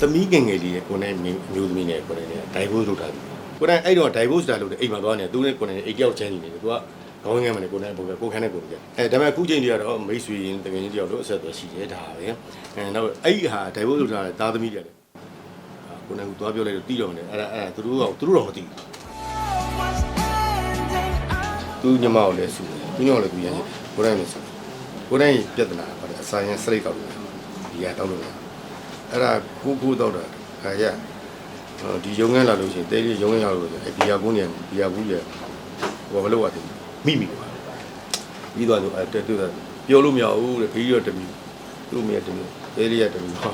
သမီးငယ်ငယ်လေးရဲ့ကိုယ်နဲ့အမျိုးသမီးနဲ့ကိုယ်နဲ့ divorce လုပ်တာပြီကိုယ်နဲ့အဲ့တော့ divorce တာလို့အိမ်မှာသွားနေသူနဲ့ကိုယ်နဲ့အိမ်ကြောက်ချမ်းနေတယ်သူကခေါင်းငယ်မနဲ့ကိုယ်နဲ့ဘုရားကိုယ်ခန်းနဲ့ကိုယ်ကြအဲဒါပေမဲ့အခုချိန်ကြီးကတော့မိတ်ဆွေရင်တကယ်ချင်းတယောက်လို့အဆက်အသွယ်ရှိတယ်ဒါပဲအဲနောက်အဲ့ဟာ divorce လုပ်တာတဲ့သားသမီးတွေလည်းကိုယ်နဲ့ကိုသွားပြောလိုက်တော့တီးတော့တယ်အဲ့ဒါအဲ့ဒါသူတို့ကသူတို့တော့မသိဘူးသူညမကိုလည်းဆူတယ်သူညမကိုလည်းသူရရင်ကိုယ်နဲ့လည်းဆူကိုယ်နဲ့ပြဿနာပါတယ်အစာရင်စရိတ်တော့လို့ဒီကတောက်လို့ရ အဲ့ဒါကိုကိုတော့တာခါရဒီရုံငန်းလာလို့ရှိရင်တဲလေးရုံငန်းလာလို့ဆိုအဲ့ဘီယာကုန်းနေဘီယာဘူးရဟိုဘာလို့ရတယ်မိမိကွာပြီးတော့အဲ့တက်တူပြောလို့မရဘူးတဲ့ခကြီးတော့တမီသူ့မိရတမီတဲလေးရတမီဟော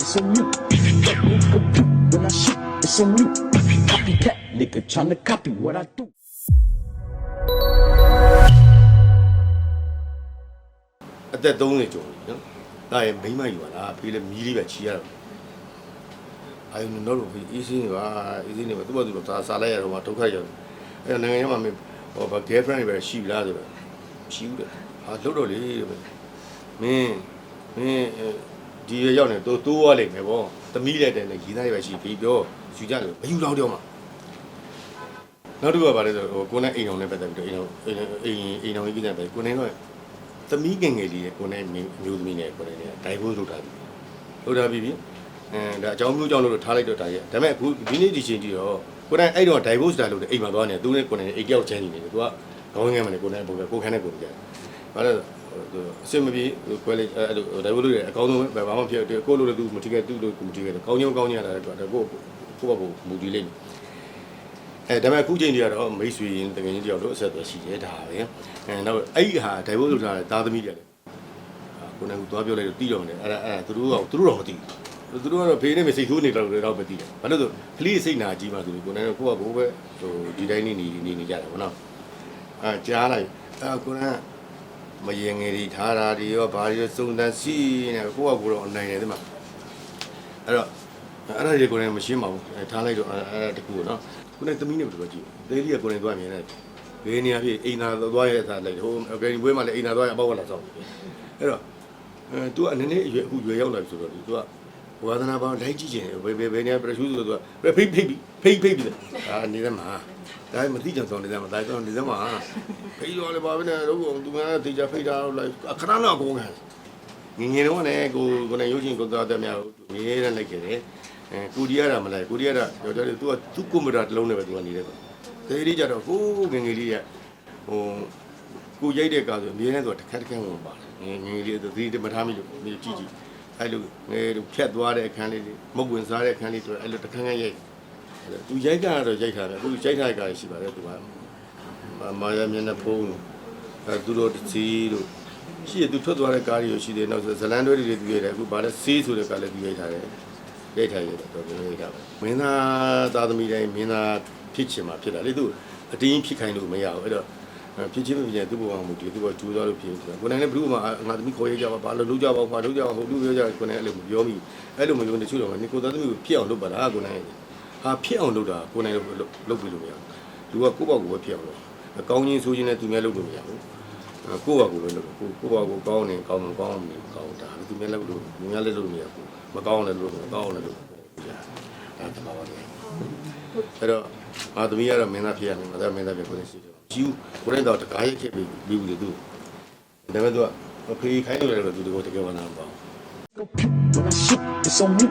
It's on you. When I shoot, it's on you. Copycat, nigga tryna copy what I do. အသက်30ကျော်ပြီနော်။ ဒါရဲ့မိမယူပါလားဖေးလည်းမီးလေးပဲချီရတော့။အာယုံတော့လို့ဖေးအေးစင်းနေပါအေးစင်းနေပါသူ့ဘာသူတော့ဒါစားလိုက်ရတော့မှဒုက္ခရောက်တယ်။အဲ့တော့နိုင်ငံခြားမှာမင်းဟောဗ girlfriend တွေပဲရှိပြီလားဆိုတော့ရှိဘူးတဲ့။ဟာလှုပ်တော့လေတဲ့။မင်းမင်းဒီရရောက်နေတော့တိုးရလိမ့်မယ်ဗော။သမီးလိုက်တယ်လေရေးသားရပဲရှိပြီပြောယူကြတယ်မယူတော့တော့မှ။နောက်တစ်ခုကဘာလဲဆိုတော့ဟိုကိုနဲ့အိမ်အောင်နဲ့ပတ်သက်ပြီးတော့အိမ်အောင်အိမ်အိမ်အောင်ကြီးနဲ့ပဲကိုနေတော့ သမီးငယ်ငယ်လေးရဲ့ကိုယ်နဲ့အမျိုးသမီးနဲ့ကိုယ်နဲ့ divorce လုပ်တာပြီလုပ်တာပြီပြီအဲဒါအကြောင်းမျိုးကြောင့်လို့ထားလိုက်တော့တာရဲ့ဒါပေမဲ့အခုဒီနေ့ဒီချိန်ကြီးတော့ကိုယ်နဲ့အဲ့တော့ divorce တာလို့အိမ်မှာသွားနေသူနဲ့ကိုယ်နဲ့အိမ်ကြောက်ချမ်းနေတယ်သူကခေါင်းငယ်မနဲ့ကိုယ်နဲ့ဘုရားကိုယ်ခန်းနဲ့ကိုယ်ကြတယ်ဘာလဲသူအစင်မပြေကွဲလိုက်အဲ့လို divorce လုပ်ရအကောင်းဆုံးပဲဘာမှဖြစ်ကိုလို့လည်းသူမထိခဲ့သူ့လို့မထိခဲ့ကောင်းချင်းကောင်းချင်းရတာတော့ကိုကိုကိုကိုမူတည်လိမ့်မယ် အဲဒါပေမဲ့အခုချိန်ကြီးကတော့မိတ်ဆွေရင်တကယ်ချင်းတယောက်လို့အဆက်အသွယ်ရှိတယ်ဒါပဲအဲနောက်အဲ့ဒီဟာ divorce လုပ်တာတဲ့သားသမီးတွေလည်းကိုယ်နဲ့ကိုသွားပြောလိုက်တော့တီးတော့တယ်အဲ့ဒါအဲ့ဒါသူတို့ကသူတို့တော့မသိဘူးသူတို့ကတော့ဖေးနဲ့မစိတ်ဆိုးနေတော့တော့မသိတယ်ဘာလို့ဆိုကလေးစိတ်နာကြီးမှဆိုလို့ကိုယ်နဲ့ကိုယ့်ကကိုယ်ပဲဟိုဒီတိုင်းနေနေနေနေကြတယ်ဗောနော်အဲကြားလိုက်အဲကိုယ်ကမယင်ငယ်တွေထားတာတွေရောဘာတွေရောစုံတန်းစီနေကိုယ့်ကကိုယ်တော့နိုင်တယ်ဒီမှာအဲ့တော့အဲ့ဒါတွေကိုယ်နဲ့မရှင်းပါဘူးအဲထားလိုက်တော့အဲ့ဒါတကူနော် ကိုယ်နဲ့သမီးနဲ့ဘယ်လိုကြည့်လဲသေးလေးကကိုယ်နဲ့သွားမြင်တယ်ဘယ်နေရာဖြစ်အိမ်သာသွားရဲသာလိုက်ဟိုအကယ်ဘွေးမှလည်းအိမ်သာသွားရအပေါက်ကလာဆောင်အဲ့တော့အဲ तू ကနည်းနည်းအရွယ်အခုရွယ်ရောက်လာပြီဆိုတော့ तू ကဝါသနာပေါင်းလိုက်ကြည့်ချင်ဘယ်ဘယ်ဘယ်နေရာပရရှုဆိုတော့ तू ဖိတ်ဖိတ်ဖိတ်ဖိတ်ပြီးအာနေသမှာဒါမသိကြဆောင်နေသမှာဒါကြောင့်နေသမှာဖိတ်ရောလည်းပါပဲနဲ့တော့သူကတေချာဖိတ်တာလိုက်အခဏတော့ကောင်းတယ်ငငယ်တော့လည်းကိုကိုနဲ့ရုပ်ရှင်ကိုသားတဲ့များကိုငယ်ရလိုက်ခဲ့တယ် အဲကိုဒီရတာမလိုက်ကိုဒီရတာပြောကြတယ် तू ကသူ့ကွန်ပျူတာတစ်လုံးနဲ့ပဲ तू ကနေတယ်တေးလေးကြတော့ဟိုးငငယ်လေးကဟိုကိုရိုက်တဲ့ကားဆိုအမြဲတမ်းသူကတစ်ခါတစ်ခါဝင်ပါတယ်ငငယ်လေးသူဒီမထားမိလို့ကြည့်ကြည့်အဲ့လိုငယ်တို့ဖြတ်သွားတဲ့အခန်းလေးတွေမုတ်ဝင်စားတဲ့အခန်းလေးတွေအဲ့လိုတစ်ခါခါရိုက်သူရိုက်တာတော့ရိုက်တာပဲအခုရိုက်ထားတဲ့ကားရှိပါတယ်သူကမာယာမျက်နှာဖုံးအဲသူတို့စီတို့ရှိရသူထွက်သွားတဲ့ကားတွေရှိတယ်နောက်ဇလန်တွဲတွေသူရိုက်တယ်အခုဗာလဲစီးဆိုတဲ့ကားလည်းသူရိုက်ထားတယ် ရိုက်ထားရတော့တော်တော်ရိုက်ထားပဲမင်းသားသားသမီးတိုင်းမင်းသားဖြစ်ချင်မှာဖြစ်တာလေသူအတင်းဖြစ်ခိုင်းလို့မရဘူးအဲ့တော့ဖြစ်ချင်းမဖြစ်ရင်သူ့ဘဝမှာသူသူ့ဘဝကျူးသွားလို့ဖြစ်နေတာကိုယ်နိုင်လည်းဘလူးမှာငါသမီးခေါ်ရကြပါဘာလို့လုပ်ကြပါဘာလုပ်ကြပါဟိုလူပြောကြကိုယ်နိုင်အဲ့လိုမပြောမိအဲ့လိုမပြောနေချို့တော့နေကိုသားသမီးကိုဖြစ်အောင်လုပ်ပါလားကိုယ်နိုင်ဟာဖြစ်အောင်လုပ်တာကိုယ်နိုင်လုပ်လုပ်ပြီးလို့မရဘူးလူကကိုယ့်ဘဝကိုပဲဖြစ်အောင်လုပ်အကောင်းကြီးဆိုးခြင်းနဲ့သူများလုပ်လို့မရဘူးကိုယ့်ဘဝကိုလည်းလုပ်ကိုကိုယ့်ဘဝကိုကောင်းနေကောင်းမကောင်းမနေကောင်းတာသူများလုပ်လို့သူများလည်းလုပ်လို့မရဘူး မကောင်းလည်းလုပ်မကောင်းလည်းလုပ်အဲ့ဒါပါပဲအဲ့တော့အာသမီးကတော့မင်းသားဖြစ်ရမယ်ငါတော့မင်းသားဖြစ်ကိုယ်ရှိတယ်ဂျူကိုရင်တော့တကားရိုက်ခဲ့ပြီးပြီးဘူးလေသူဒါပေမဲ့သူကဖေးခိုင်းလို့လည်းသူတကောတကယ်ဝနာမပေါ့ When I shoot, it's on you.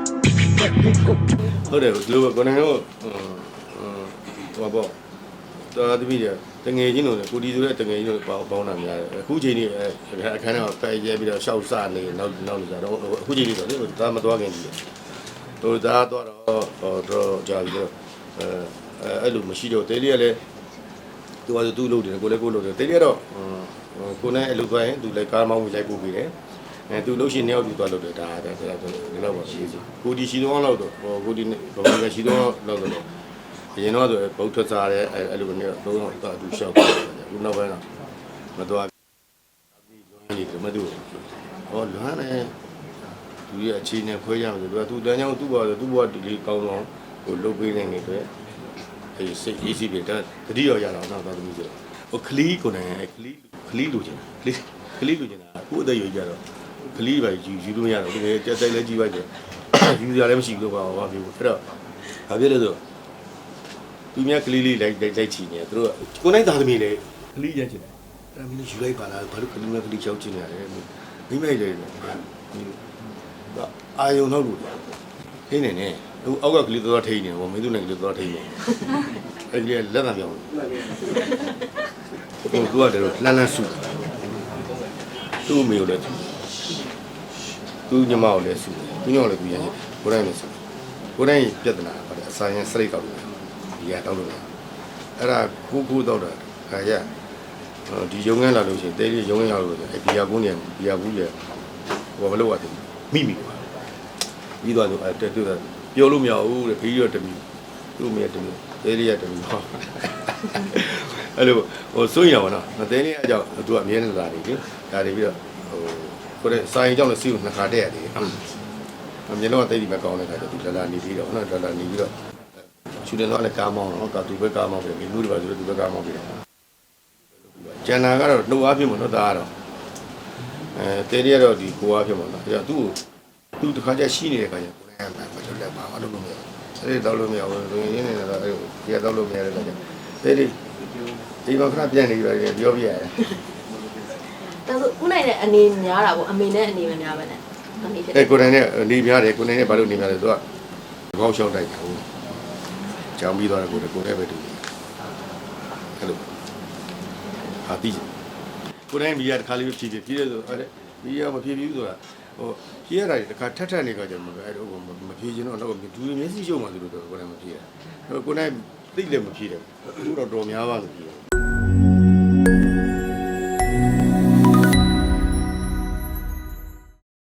That big go. ဟုတ်တယ်ဒီလိုပဲကိုနေတော့ဟိုပေါ့တော်သမီးတွေ တငယ်ချင်းတို့ကိုဒီဆိုတဲ့တငယ်ချင်းတို့ပေါင်းပေါင်းတာများတယ်အခုချိန်ကြီးအခန်းထဲမှာဖက်ရဲပြီးတော့ရှောက်စနေနောက်နောက်နေကြတော့အခုချိန်ကြီးတော့လေဒါမသွားခင်ကြီးဟိုဒါတော့ဟိုတော့ကြာပြီးတော့အဲအဲ့လိုမရှိတော့တဲလေးကလည်းသူကသူ့လုပ်တယ်ကိုလည်းကိုလုပ်တယ်တဲလေးကတော့ကိုနဲ့အလုပ်သွားရင်သူလည်းကားမောင်းပြီးလိုက်ပို့ပြီးတယ်အဲသူလို့ရှိရင်နောက်သူသွားလုပ်တယ်ဒါဒါဒါဒီလောက်ပါရှိစီကိုဒီရှိတော့လောက်တော့ဟိုကိုဒီဘယ်မှာရှိတော့လောက်တော့ အရင်တော့ဆိုဗုဒ္ဓစားတဲ့အဲ့လိုမျိုးတော့တော့သူရှောက်တယ်ခုနောက်ပိုင်းတော့မသွားဒီလွမ်းနေတယ်မတူဟောလွမ်းတယ်သူရဲ့အခြေအနေခွဲရမယ်ဆိုတော့သူတန်းချောင်းသူ့ဘောသူ့ဘောဒီလေးကောင်းအောင်ဟိုလုပ်ပေးနေတယ်အဲစိတ်ရေးစီးပြတဲ့တတိယရအောင်တော့တော်သမီးဆိုဟိုခလီကိုနိုင်ခလီခလီလိုချင်ခလီခလီလိုချင်တာအခုအသက်ရွယ်ကြတော့ခလီပဲယူယူလို့မရတော့တကယ်ကြက်တိုက်လဲကြီးပါကြယူစရာလည်းမရှိဘူးတော့ဘာဘာဖြစ်ဘူးအဲ့တော့ဘာဖြစ်လဲဆို သူများကလေးလေးလိုက်လိုက်လိုက်ချီနေတယ်သူတို့ကကိုနိုင်သားသမီးလေကလေးရချင်တယ်အဲ့ဒါမင်းယူလိုက်ပါလားဘာလို့ကလေးများကလေးချောက်ချင်နေရတယ်မိမိုက်လေအာယုံတော့လို့ထိနေနေဟိုအောက်ကကလေးတော့ထိနေတယ်ဟိုမင်းတို့နဲ့ကလေးတော့ထိနေအဲ့ဒီလက်သာပြောင်းဟိုသူကတည်းကလှမ်းလှမ်းစုသူ့အမေကိုလည်းသူ့ညီမကိုလည်းစုသူ့ညီမကိုလည်းသူရရင်ကိုယ်တိုင်လည်းစုကိုယ်တိုင်ပြဿနာပါတယ်အစာရင်စရိတ်ကောက်လို့ ဒီကတောက်လို့အဲ့ဒါကိုကိုတော့တာခါရဒီရုံငန်းလာလို့ရှိရင်တဲလေးရုံငန်းလာလို့ဆိုအဲ့ဘီယာကုန်းနေဘီယာဘူးလေဟိုမလို့ရတယ်မိမိပါပြီးတော့အဲ့တက်တူပြောလို့မရဘူးတဲ့ခကြီးတော့တမီသူ့အမေတမီတဲလေးကတမီဟောအဲ့လိုဟိုစိုးရင်ပါတော့တဲလေးအကြောင်းသူကအမြဲတမ်းလာနေလေဒါတွေပြီးတော့ဟိုကိုယ်စာရင်ကြောင့်လည်းစီးကိုနှစ်ခါတက်ရတယ်အမြင်တော့တိတ်ဒီမဲ့ကောင်းတဲ့ခါကျသူလာလာနေပြီးတော့နော်လာလာနေပြီးတော့ ချူတယ်တော့လည်းကားမောင်းတော့ကသူပဲကားမောင်းပြီလူတွေပါဆိုတော့သူပဲကားမောင်းပြီကျန်တာကတော့နှုတ်အားဖြင့်မနော်ဒါကတော့အဲတဲလေးကတော့ဒီကိုအားဖြင့်မနော်အဲသူ့ကိုသူတခါကျရှိနေတဲ့ခါကျကိုယ်လည်းမတော်လည်းပါမလို့လို့မရအဲ့ဒီတော့လို့မရဘူးလူရင်းနေတော့အဲ့ဒီကတော့လို့မရတဲ့ခါကျတဲလေးဒီမှာခဏပြန်နေပြီပြောပြရတယ်ဒါဆိုခုနိုင်တဲ့အနေများတာပေါ့အမေနဲ့အနေမများပဲနဲ့အနေဖြစ်အဲကိုယ်တိုင်နဲ့နေပြရတယ်ကိုယ်တိုင်နဲ့ဘာလို့နေပြလဲသူကဘောက်ရှောက်တိုက်တာဟုတ် ကြောင်ပြီးသွားတယ်ကိုယ်ကိုယ်နဲ့ပဲတူအဲ့လိုဟာတိကိုယ်တိုင်မိရတစ်ခါလေးဖြည်းဖြည်းဖြည်းတယ်ဆိုအဲ့မိရမဖြည်းဖြည်းဆိုတာဟိုဖြည်းရတာတစ်ခါထက်ထက်နေကြကြမှာပဲအဲ့တော့မဖြည်းချင်တော့တော့ဒူမျက်စိရှုံမှသူတို့ကိုယ်တိုင်မဖြည်းရကိုယ်တိုင်သိလည်းမဖြည်းတယ်သူတော့တော်များပါလို့ဖြည်းတယ်